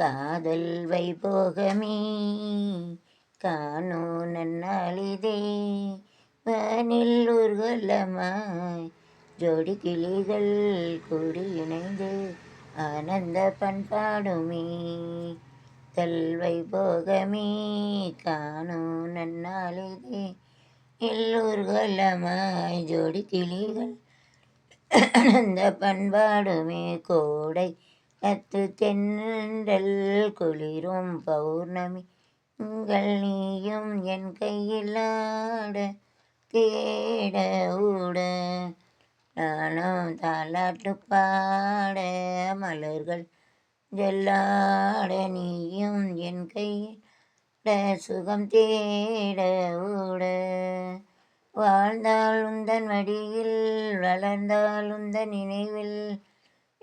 காதல் வைபோகமே. காணோ நன்னாளிதே. வானில் ஊர்வலமாய் ஜோடி கிளிகள் கூடி இணைந்து ஆனந்த பண்பாடுமே. தல்வை போகமே காணோ நன்னாளிதே. எல்லூர்களமாய் ஜோடி கிளிகள் ஆனந்த பண்பாடுமே. கோடை கத்து தென்றல் குளிரும் பௌர்ணமி. உங்கள் நீயும் என் கையில் ஆட தேட ஊட. நானும் தாலாட்டு பாட மலர்கள் ஜல்லாட நீயும் என் கையில் சுகம் தேட ஊட. வாழ்ந்தால் உந்தன் வடியில் வளர்ந்தால் உந்தன் நினைவில்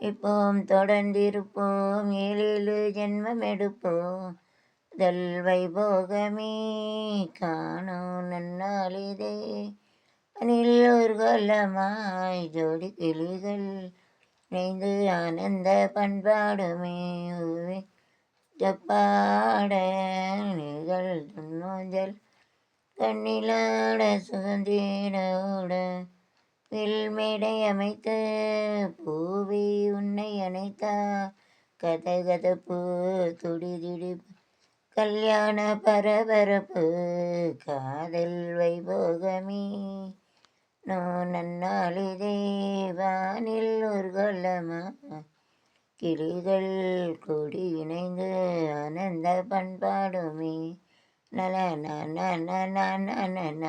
இப்போம் தொடர்ந்திருப்போம். ஏழேழு ஜென்மம் எடுப்போம். தல் வைபோகமே காணோ நன்னாளிதே. கொல்லமாய் ஜோடி கிளிகள் இணைந்து ஆனந்த பண்பாடுமே. ஜப்பாட நிகழ் துன்னோஞ்சல் கண்ணிலாட சுதந்திரோட வில்மேடை அமைத்த பூவி உன்னை அணைத்தா கதகதப்பு துடி துடிப்பு கல்யாண பரபரப்பு காதல் வைபோகமே. நோ நன்னாளிதே வானில் ஊர்கோலமா கிளிகள் கொடி இணைந்து ஆனந்த பண்பாடுமே. நல நன நன நன